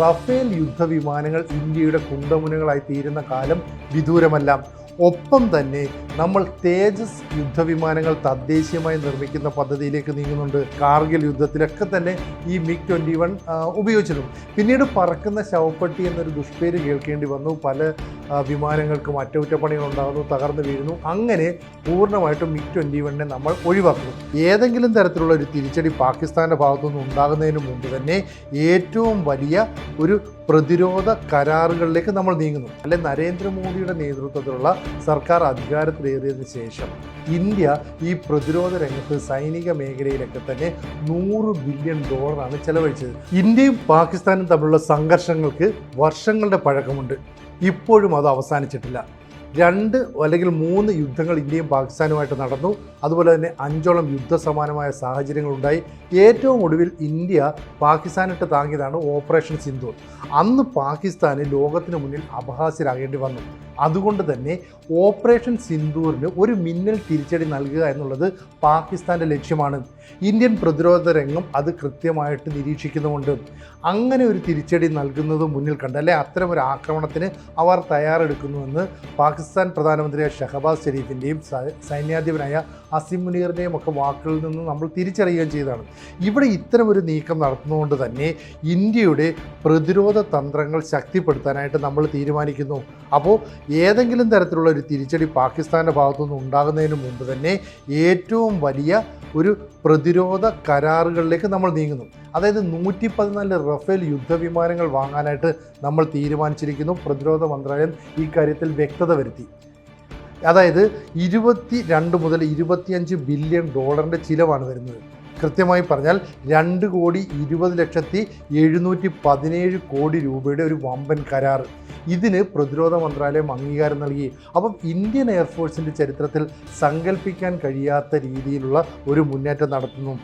Rafale യുദ്ധവിമാനങ്ങൾ ഇന്ത്യയുടെ കുണ്ടമുനകളായി തീരുന്ന കാലം വിദൂരമല്ല. ഒപ്പം തന്നെ നമ്മൾ തേജസ് യുദ്ധവിമാനങ്ങൾ തദ്ദേശീയമായി നിർമ്മിക്കുന്ന പദ്ധതിയിലേക്ക് നീങ്ങുന്നുണ്ട്. കാർഗിൽ യുദ്ധത്തിലൊക്കെ തന്നെ ഈ മിഗ് ട്വന്റി വൺ ഉപയോഗിച്ചിരുന്നു. പിന്നീട് പറക്കുന്ന ശവപ്പെട്ടി എന്നൊരു ദുഷ്പേര് കേൾക്കേണ്ടി വന്നു. പല വിമാനങ്ങൾക്കും അറ്റകുറ്റപ്പണികൾ ഉണ്ടാകുന്നു തകർന്നു വീഴുന്നു. അങ്ങനെ പൂർണമായിട്ടും മിഗ് ട്വന്റി വണ്ണിനെ നമ്മൾ ഒഴിവാക്കുന്നു. ഏതെങ്കിലും തരത്തിലുള്ള ഒരു തിരിച്ചടി പാകിസ്ഥാന്റെ ഭാഗത്തുനിന്ന് ഉണ്ടാകുന്നതിന് മുമ്പ് തന്നെ ഏറ്റവും വലിയ ഒരു പ്രതിരോധ കരാറുകളിലേക്ക് നമ്മൾ നീങ്ങുന്നു. അല്ലെ നരേന്ദ്രമോദിയുടെ നേതൃത്വത്തിലുള്ള സർക്കാർ അധികാരത്തിലേറിയതിനു ശേഷം ഇന്ത്യ ഈ പ്രതിരോധ രംഗത്ത് സൈനിക മേഖലയിലൊക്കെ തന്നെ നൂറ് ബില്യൺ ഡോളറാണ് ചെലവഴിച്ചത്. ഇന്ത്യയും പാകിസ്ഥാനും തമ്മിലുള്ള സംഘർഷങ്ങൾക്ക് വർഷങ്ങളുടെ പഴക്കമുണ്ട്. ഇപ്പോഴും അത് അവസാനിച്ചിട്ടില്ല. രണ്ട് അല്ലെങ്കിൽ മൂന്ന് യുദ്ധങ്ങൾ ഇന്ത്യയും പാകിസ്ഥാനുമായിട്ട് നടന്നു. അതുപോലെ തന്നെ അഞ്ചോളം യുദ്ധസമാനമായ സാഹചര്യങ്ങളുണ്ടായി. ഏറ്റവും ഒടുവിൽ ഇന്ത്യ പാകിസ്ഥാനിട്ട് താങ്ങിയതാണ് ഓപ്പറേഷൻ സിന്ധു അന്ന് പാകിസ്ഥാന് ലോകത്തിന് മുന്നിൽ അപഹാസ്യരാകേണ്ടി വന്നു. അതുകൊണ്ട് തന്നെ ഓപ്പറേഷൻ സിന്ദൂറിന് ഒരു മിന്നൽ തിരിച്ചടി നൽകുക എന്നുള്ളത് പാകിസ്ഥാന്റെ ലക്ഷ്യമാണ്. ഇന്ത്യൻ പ്രതിരോധ രംഗം അത് കൃത്യമായിട്ട് നിരീക്ഷിക്കുന്നുമുണ്ട്. അങ്ങനെ ഒരു തിരിച്ചടി നൽകുന്നത് മുന്നിൽ കണ്ട് അല്ലെ അത്തരം ഒരു ആക്രമണത്തിന് അവർ തയ്യാറെടുക്കുന്നുവെന്ന് പാകിസ്ഥാൻ പ്രധാനമന്ത്രിയായ ഷഹബാസ് ഷെരീഫിന്റെയും സൈന്യാധിപനായ അസിം മുനീറിന്റെയും ഒക്കെ വാക്കുകളിൽ നിന്ന് നമ്മൾ തിരിച്ചറിയുകയും ചെയ്തതാണ്. ഇവിടെ ഇത്തരം ഒരു നീക്കം നടത്തുന്നതുകൊണ്ട് തന്നെ ഇന്ത്യയുടെ പ്രതിരോധ തന്ത്രങ്ങൾ ശക്തിപ്പെടുത്താനായിട്ട് നമ്മൾ തീരുമാനിക്കുന്നു. അപ്പോൾ ഏതെങ്കിലും തരത്തിലുള്ള ഒരു തിരിച്ചടി പാകിസ്ഥാന്റെ ഭാഗത്തുനിന്ന് ഉണ്ടാകുന്നതിന് മുമ്പ് തന്നെ ഏറ്റവും വലിയ ഒരു പ്രതിരോധ കരാറുകളിലേക്ക് നമ്മൾ നീങ്ങുന്നു. അതായത് നൂറ്റി പതിനാല് റഫേൽ യുദ്ധവിമാനങ്ങൾ വാങ്ങാനായിട്ട് നമ്മൾ തീരുമാനിച്ചിരിക്കുന്നു. പ്രതിരോധ മന്ത്രാലയം ഈ കാര്യത്തിൽ വ്യക്തത വരുത്തി. അതായത് ഇരുപത്തി രണ്ട് മുതൽ ഇരുപത്തിയഞ്ച് ബില്യൺ ഡോളറിന്റെ ചിലവാണ് വരുന്നത്. കൃത്യമായി പറഞ്ഞാൽ രണ്ട് കോടി ഇരുപത് ലക്ഷത്തി എഴുന്നൂറ്റി പതിനേഴ് കോടി രൂപയുടെ ഒരു വമ്പൻ കരാർ. ഇതിന് പ്രതിരോധ മന്ത്രാലയം അംഗീകാരം നൽകി. അപ്പം ഇന്ത്യൻ എയർഫോഴ്സിന്റെ ചരിത്രത്തിൽ സങ്കല്പിക്കാൻ കഴിയാത്ത രീതിയിലുള്ള ഒരു മുന്നേറ്റം നടത്തുന്നു.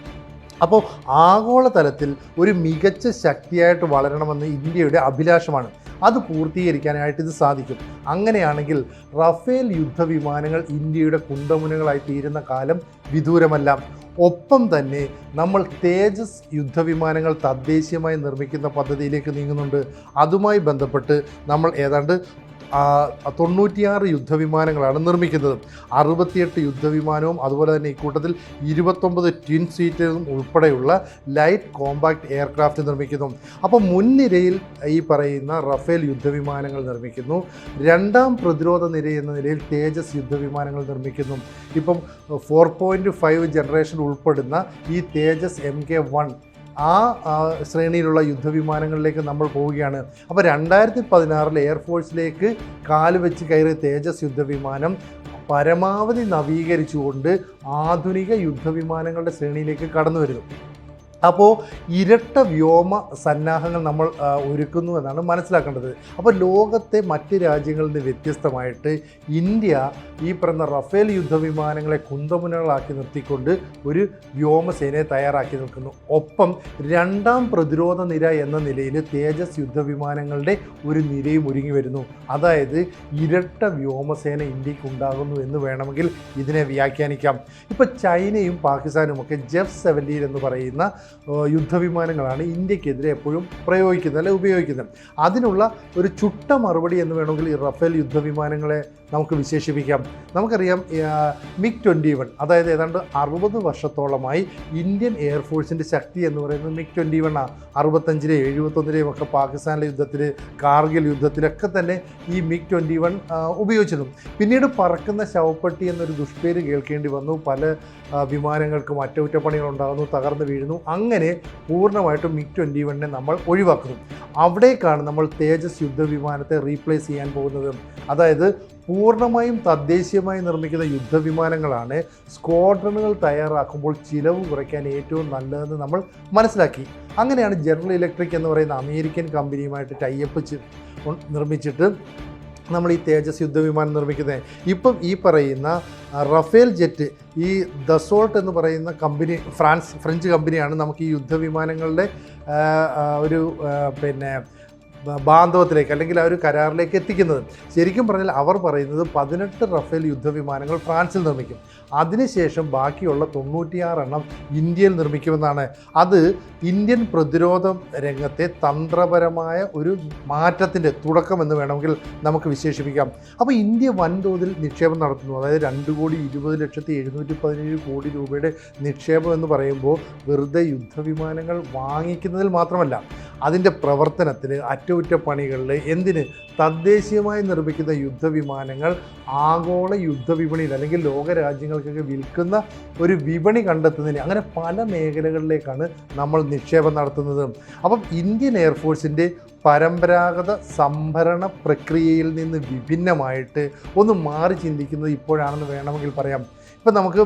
അപ്പോൾ ആഗോളതലത്തിൽ ഒരു മികച്ച ശക്തിയായിട്ട് വളരണമെന്ന് ഇന്ത്യയുടെ അഭിലാഷമാണ്. അത് പൂർത്തീകരിക്കാനായിട്ട് ഇത് സാധിക്കും. അങ്ങനെയാണെങ്കിൽ റഫേൽ യുദ്ധവിമാനങ്ങൾ ഇന്ത്യയുടെ കുന്തമുനകളായി തീരുന്ന കാലം വിദൂരമല്ല. ഒപ്പം തന്നെ നമ്മൾ തേജസ് യുദ്ധവിമാനങ്ങൾ തദ്ദേശീയമായി നിർമ്മിക്കുന്ന പദ്ധതിയിലേക്ക് നീങ്ങുന്നുണ്ട്. അതുമായി ബന്ധപ്പെട്ട് നമ്മൾ ഏതാണ്ട് തൊണ്ണൂറ്റിയാറ് യുദ്ധവിമാനങ്ങളാണ് നിർമ്മിക്കുന്നത്. അറുപത്തിയെട്ട് യുദ്ധവിമാനവും അതുപോലെ തന്നെ ഇക്കൂട്ടത്തിൽ ഇരുപത്തൊമ്പത് ട്വിൻ സീറ്റേഴ്സും ഉൾപ്പെടെയുള്ള ലൈറ്റ് കോമ്പാക്ട് എയർക്രാഫ്റ്റ് നിർമ്മിക്കുന്നു. അപ്പോൾ മുൻനിരയിൽ ഈ പറയുന്ന റഫേൽ യുദ്ധവിമാനങ്ങൾ നിർമ്മിക്കുന്നു. രണ്ടാം പ്രതിരോധ നിര എന്ന നിലയിൽ തേജസ് യുദ്ധവിമാനങ്ങൾ നിർമ്മിക്കുന്നു. ഇപ്പം ഫോർ പോയിന്റ് ഫൈവ് ജനറേഷൻ ഉൾപ്പെടുന്ന ഈ തേജസ് എം കെ വൺ ആ ശ്രേണിയിലുള്ള യുദ്ധവിമാനങ്ങളിലേക്ക് നമ്മൾ പോവുകയാണ്. അപ്പോൾ രണ്ടായിരത്തി പതിനാറിൽ എയർഫോഴ്സിലേക്ക് കാൽ വെച്ച് കയറിയ തേജസ് യുദ്ധവിമാനം പരമാവധി നവീകരിച്ചുകൊണ്ട് ആധുനിക യുദ്ധവിമാനങ്ങളുടെ ശ്രേണിയിലേക്ക് കടന്നു വരുന്നു. അപ്പോൾ ഇരട്ട വ്യോമ സന്നാഹങ്ങൾ നമ്മൾ ഒരുക്കുന്നു എന്നാണ് മനസ്സിലാക്കേണ്ടത്. അപ്പോൾ ലോകത്തെ മറ്റ് രാജ്യങ്ങളിൽ നിന്ന് വ്യത്യസ്തമായിട്ട് ഇന്ത്യ ഈ പറയുന്ന റഫേൽ യുദ്ധവിമാനങ്ങളെ കുന്തമുനകളാക്കി നിർത്തിക്കൊണ്ട് ഒരു വ്യോമസേനയെ തയ്യാറാക്കി നിൽക്കുന്നു. ഒപ്പം രണ്ടാം പ്രതിരോധ നിര എന്ന നിലയിൽ തേജസ് യുദ്ധവിമാനങ്ങളുടെ ഒരു നിരയും ഒരുങ്ങി വരുന്നു. അതായത് ഇരട്ട വ്യോമസേന ഇന്ത്യയ്ക്ക് ഉണ്ടാകുന്നു എന്ന് വേണമെങ്കിൽ ഇതിനെ വ്യാഖ്യാനിക്കാം. ഇപ്പോൾ ചൈനയും പാകിസ്ഥാനും ഒക്കെ ജെഫ് സെവന്റീൻ എന്ന് പറയുന്ന യുദ്ധവിമാനങ്ങളാണ് ഇന്ത്യക്കെതിരെ എപ്പോഴും പ്രയോഗിക്കുന്നത് അല്ലെ ഉപയോഗിക്കുന്നത്. അതിനുള്ള ഒരു ചുട്ട മറുപടി എന്ന് വേണമെങ്കിൽ ഈ റഫേൽ യുദ്ധവിമാനങ്ങളെ നമുക്ക് വിശേഷിപ്പിക്കാം. നമുക്കറിയാം മിഗ് ട്വന്റി വൺ അതായത് ഏതാണ്ട് അറുപത് വർഷത്തോളമായി ഇന്ത്യൻ എയർഫോഴ്സിന്റെ ശക്തി എന്ന് പറയുന്നത് മിഗ് ട്വന്റി വൺ ആണ് അറുപത്തഞ്ചിലെയും എഴുപത്തൊന്നിലെയും ഒക്കെ പാകിസ്ഥാനിലെ യുദ്ധത്തിൽ കാർഗിൽ യുദ്ധത്തിലൊക്കെ തന്നെ ഈ മിഗ് ട്വന്റി വൺ ഉപയോഗിച്ചിരുന്നു. പിന്നീട് പറക്കുന്ന ശവപ്പെട്ടി എന്നൊരു ദുഷ്പേര് കേൾക്കേണ്ടി വന്നു. പല വിമാനങ്ങൾക്കും അറ്റകുറ്റപ്പണികൾ ഉണ്ടാകുന്നു തകർന്നു വീഴുന്നു. അങ്ങനെ പൂർണമായിട്ടും മിഗ് ട്വന്റി വണ്ണിനെ നമ്മൾ ഒഴിവാക്കുന്നു. അവിടേക്കാണ് നമ്മൾ തേജസ് യുദ്ധവിമാനത്തെ റീപ്ലേസ് ചെയ്യാൻ പോകുന്നത്. അതായത് പൂർണമായും തദ്ദേശീയമായി നിർമ്മിക്കുന്ന യുദ്ധവിമാനങ്ങളാണ് സ്ക്വാഡ്രണുകൾ തയ്യാറാക്കുമ്പോൾ ചിലവ് കുറയ്ക്കാൻ ഏറ്റവും നല്ലതെന്ന് നമ്മൾ മനസ്സിലാക്കി. അങ്ങനെയാണ് ജനറൽ ഇലക്ട്രിക് എന്ന് പറയുന്ന അമേരിക്കൻ കമ്പനിയുമായിട്ട് ടൈപ്പ് നിർമ്മിച്ചിട്ട് നമ്മൾ ഈ തേജസ് യുദ്ധവിമാനം നിർമ്മിക്കുന്നത് ഇപ്പം ഈ പറയുന്ന റഫേൽ ജെറ്റ് ഈ ദസോൾട്ട് എന്ന് പറയുന്ന കമ്പനി ഫ്രാൻസ് ഫ്രഞ്ച് കമ്പനിയാണ് നമുക്ക് ഈ യുദ്ധവിമാനങ്ങളുടെ ഒരു പിന്നെ ബാന്ധവത്തിലേക്ക് അല്ലെങ്കിൽ ആ ഒരു കരാറിലേക്ക് എത്തിക്കുന്നത്. ശരിക്കും പറഞ്ഞാൽ അവർ പറയുന്നത് പതിനെട്ട് റഫേൽ യുദ്ധവിമാനങ്ങൾ ഫ്രാൻസിൽ നിർമ്മിക്കും. അതിനുശേഷം ബാക്കിയുള്ള തൊണ്ണൂറ്റിയാറെണ്ണം ഇന്ത്യയിൽ നിർമ്മിക്കുമെന്നാണ്. അത് ഇന്ത്യൻ പ്രതിരോധ രംഗത്തെ തന്ത്രപരമായ ഒരു മാറ്റത്തിന്റെ തുടക്കമെന്ന് വേണമെങ്കിൽ നമുക്ക് വിശേഷിപ്പിക്കാം. അപ്പോൾ ഇന്ത്യ വൻതോതിൽ നിക്ഷേപം നടത്തുന്നു. അതായത് രണ്ട് കോടി ഇരുപത് ലക്ഷത്തി എഴുന്നൂറ്റി പതിനേഴ് കോടി രൂപയുടെ നിക്ഷേപം എന്ന് പറയുമ്പോൾ വെറുതെ യുദ്ധവിമാനങ്ങൾ വാങ്ങിക്കുന്നതിൽ മാത്രമല്ല അതിന്റെ പ്രവർത്തനത്തിൽ അറ്റകുറ്റപ്പണികളിൽ എന്തിന്? തദ്ദേശീയമായി നിർമ്മിക്കുന്ന യുദ്ധവിമാനങ്ങൾ ആഗോള യുദ്ധവിപണിയിൽ അല്ലെങ്കിൽ ലോകരാജ്യങ്ങൾക്കൊക്കെ വിൽക്കുന്ന ഒരു വിപണി കണ്ടെത്തുന്നതിന് അങ്ങനെ പല മേഖലകളിലേക്കാണ് നമ്മൾ നിക്ഷേപം നടത്തുന്നത്. അപ്പം ഇന്ത്യൻ എയർഫോഴ്സിന്റെ പരമ്പരാഗത സംഭരണ പ്രക്രിയയിൽ നിന്ന് വിഭിന്നമായിട്ട് ഒന്ന് മാറി ചിന്തിക്കുന്നത് ഇപ്പോഴാണെന്ന് വേണമെങ്കിൽ പറയാം. ഇപ്പം നമുക്ക്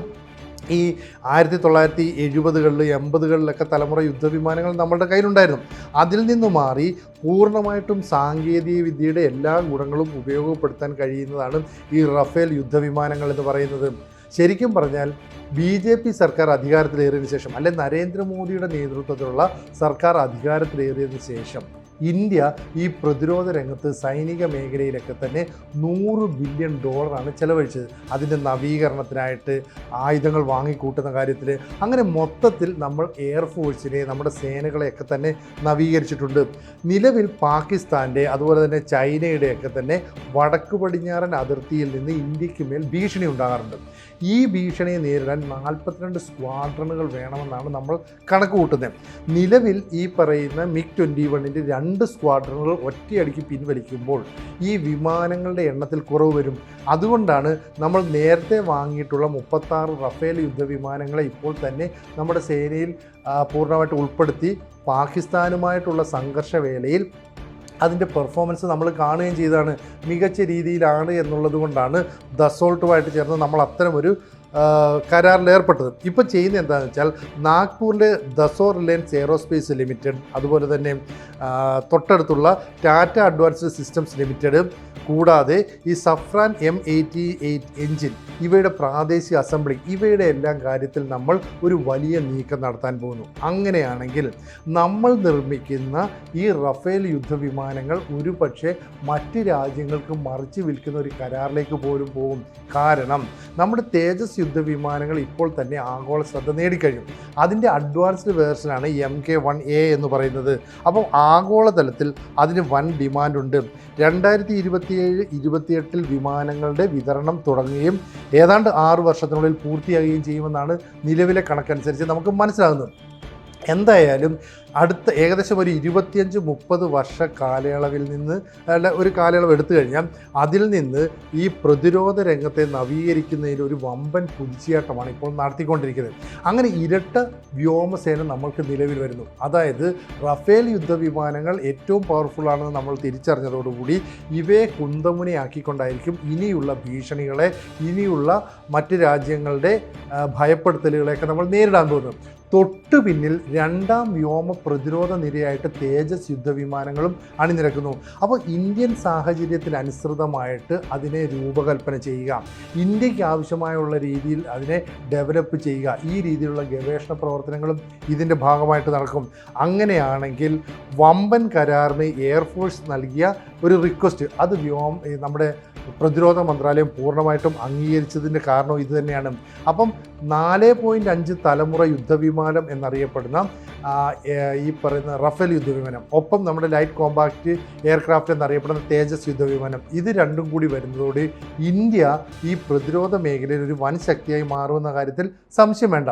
ഈ ആയിരത്തി തൊള്ളായിരത്തി എഴുപതുകളിൽ എൺപതുകളിലൊക്കെ തലമുറ യുദ്ധവിമാനങ്ങൾ നമ്മളുടെ കയ്യിലുണ്ടായിരുന്നു. അതിൽ നിന്ന് മാറി പൂർണമായിട്ടും സാങ്കേതിക വിദ്യയുടെ എല്ലാ ഗുണങ്ങളും ഉപയോഗപ്പെടുത്താൻ കഴിയുന്നതാണ് ഈ റഫേൽ യുദ്ധവിമാനങ്ങൾ എന്ന് പറയുന്നത്. ശരിക്കും പറഞ്ഞാൽ ബി ജെ പി സർക്കാർ അധികാരത്തിലേറിയതിനു ശേഷം അല്ലെ നരേന്ദ്രമോദിയുടെ നേതൃത്വത്തിലുള്ള സർക്കാർ അധികാരത്തിലേറിയതിനു ശേഷം ഇന്ത്യ ഈ പ്രതിരോധ രംഗത്ത് സൈനിക മേഖലയിലൊക്കെ തന്നെ നൂറ് ബില്യൺ ഡോളറാണ് ചെലവഴിച്ചത്. അതിന്റെ നവീകരണത്തിനായിട്ട് ആയുധങ്ങൾ വാങ്ങിക്കൂട്ടുന്ന കാര്യത്തിൽ അങ്ങനെ മൊത്തത്തിൽ നമ്മൾ എയർഫോഴ്സിനെ നമ്മുടെ സേനകളെയൊക്കെ തന്നെ നവീകരിച്ചിട്ടുണ്ട്. നിലവിൽ പാകിസ്ഥാന്റെ അതുപോലെ തന്നെ ചൈനയുടെയൊക്കെ തന്നെ വടക്ക് പടിഞ്ഞാറൻ അതിർത്തിയിൽ നിന്ന് ഇന്ത്യയ്ക്ക് മേൽ ഭീഷണി ഉണ്ടാകാറുണ്ട്. ഈ ഭീഷണിയെ നേരിടാൻ നാൽപ്പത്തിരണ്ട് സ്ക്വാഡ്രണുകൾ വേണമെന്നാണ് നമ്മൾ കണക്ക് കൂട്ടുന്നത് നിലവിൽ ഈ പറയുന്ന മിഗ് ട്വന്റി വണ്ണിന്റെ രണ്ട് സ്ക്വാഡ്രണുകൾ ഒറ്റയടിക്ക് പിൻവലിക്കുമ്പോൾ ഈ വിമാനങ്ങളുടെ എണ്ണത്തിൽ കുറവ് വരും. അതുകൊണ്ടാണ് നമ്മൾ നേരത്തെ വാങ്ങിയിട്ടുള്ള മുപ്പത്താറ് റഫേൽ യുദ്ധവിമാനങ്ങളെ ഇപ്പോൾ തന്നെ നമ്മുടെ സേനയിൽ പൂർണമായിട്ട് ഉൾപ്പെടുത്തി പാകിസ്ഥാനുമായിട്ടുള്ള സംഘർഷവേളയിൽ അതിന്റെ പെർഫോമൻസ് നമ്മൾ കാണുകയും ചെയ്താണ് മികച്ച രീതിയിലാണ് എന്നുള്ളത് കൊണ്ടാണ് ദസോൾട്ടുമായിട്ട് ചേർന്ന് നമ്മൾ അത്തരം ആ, കരാറിൽ ഏർപ്പെട്ടത്. ഇപ്പോൾ ചെയ്യുന്നത് എന്താണെന്ന് വെച്ചാൽ നാഗ്പൂരിലെ ദസോ റിലയൻസ് എയറോസ്പേസ് ലിമിറ്റഡ് അതുപോലെ തന്നെ തൊട്ടടുത്തുള്ള ടാറ്റ അഡ്വാൻസ്ഡ് സിസ്റ്റംസ് ലിമിറ്റഡ് കൂടാതെ ഈ Safran M eighty eight engine ഇവയുടെ പ്രാദേശിക അസംബ്ലി ഇവയുടെ എല്ലാം കാര്യത്തിൽ നമ്മൾ ഒരു വലിയ നീക്കം നടത്താൻ പോകുന്നു. അങ്ങനെയാണെങ്കിൽ നമ്മൾ നിർമ്മിക്കുന്ന ഈ റഫേൽ യുദ്ധവിമാനങ്ങൾ ഒരു പക്ഷേ മറ്റ് രാജ്യങ്ങൾക്ക് മറിച്ച് വിൽക്കുന്ന ഒരു കരാറിലേക്ക് പോലും പോകും. കാരണം നമ്മുടെ തേജസ് യുദ്ധവിമാനങ്ങൾ ഇപ്പോൾ തന്നെ ആഗോള ശ്രദ്ധ നേടിക്കഴിഞ്ഞു. അതിന്റെ അഡ്വാൻസ്ഡ് വേർഷനാണ് എം കെ വൺ എ എന്ന് പറയുന്നത്. അപ്പോൾ ആഗോളതലത്തിൽ അതിന് വൻ ഡിമാൻഡുണ്ട് രണ്ടായിരത്തി ഇരുപത്തിയേഴ് ഇരുപത്തിയെട്ടിൽ വിമാനങ്ങളുടെ വിതരണം തുടങ്ങുകയും ഏതാണ്ട് ആറ് വർഷത്തിനുള്ളിൽ പൂർത്തിയാകുകയും ചെയ്യുമെന്നാണ് നിലവിലെ കണക്കനുസരിച്ച് നമുക്ക് മനസ്സിലാകുന്നത്. എന്തായാലും അടുത്ത ഏകദേശം ഒരു ഇരുപത്തിയഞ്ച് മുപ്പത് വർഷ കാലയളവിൽ നിന്ന് അല്ല ഒരു കാലയളവ് എടുത്തു കഴിഞ്ഞാൽ അതിൽ നിന്ന് ഈ പ്രതിരോധ രംഗത്തെ നവീകരിക്കുന്നതിൽ ഒരു വമ്പൻ കുതിച്ചുചാട്ടമാണ് ഇപ്പോൾ നടത്തിക്കൊണ്ടിരിക്കുന്നത്. അങ്ങനെ ഇരട്ട വ്യോമസേന നമ്മൾക്ക് നിലവിൽ വരുന്നു. അതായത് റഫേൽ യുദ്ധവിമാനങ്ങൾ ഏറ്റവും പവർഫുൾ ആണെന്ന് നമ്മൾ തിരിച്ചറിഞ്ഞതോടുകൂടി ഇവയെ കുന്തമുനയാക്കിക്കൊണ്ടായിരിക്കും ഇനിയുള്ള ഭീഷണികളെ ഇനിയുള്ള മറ്റ് രാജ്യങ്ങളുടെ ഭയപ്പെടുത്തലുകളെയൊക്കെ നമ്മൾ നേരിടാൻ പോകുന്നത്. തൊട്ടു പിന്നിൽ രണ്ടാം വ്യോമ പ്രതിരോധ നിരയായിട്ട് തേജസ് യുദ്ധവിമാനങ്ങളും അണിനിരക്കുന്നു. അപ്പോൾ ഇന്ത്യൻ സാഹചര്യത്തിനനുസൃതമായിട്ട് അതിനെ രൂപകൽപ്പന ചെയ്യുക. ഇന്ത്യയ്ക്ക് ആവശ്യമായുള്ള രീതിയിൽ അതിനെ ഡെവലപ്പ് ചെയ്യുക. ഈ രീതിയിലുള്ള ഗവേഷണ പ്രവർത്തനങ്ങളും ഇതിന്റെ ഭാഗമായിട്ട് നടക്കും. അങ്ങനെയാണെങ്കിൽ വമ്പൻ കരാറിന് എയർഫോഴ്സ് നൽകിയ ഒരു റിക്വസ്റ്റ് അത് വ്യോം ഈ നമ്മുടെ പ്രതിരോധ മന്ത്രാലയം പൂർണമായിട്ടും അംഗീകരിച്ചതിന്റെ കാരണം ഇത് തന്നെയാണ്. അപ്പം നാല് പോയിന്റ് അഞ്ച് തലമുറ യുദ്ധവിമാനം എന്നറിയപ്പെടുന്ന ഈ പറയുന്ന റഫേൽ യുദ്ധവിമാനം ഒപ്പം നമ്മുടെ ലൈറ്റ് കോമ്പാക്റ്റ് എയർക്രാഫ്റ്റ് എന്നറിയപ്പെടുന്ന തേജസ് യുദ്ധവിമാനം ഇത് രണ്ടും കൂടി വരുന്നതോടെ ഇന്ത്യ ഈ പ്രതിരോധ മേഖലയിൽ ഒരു വൻ ശക്തിയായി മാറുമെന്ന കാര്യത്തിൽ സംശയം വേണ്ട.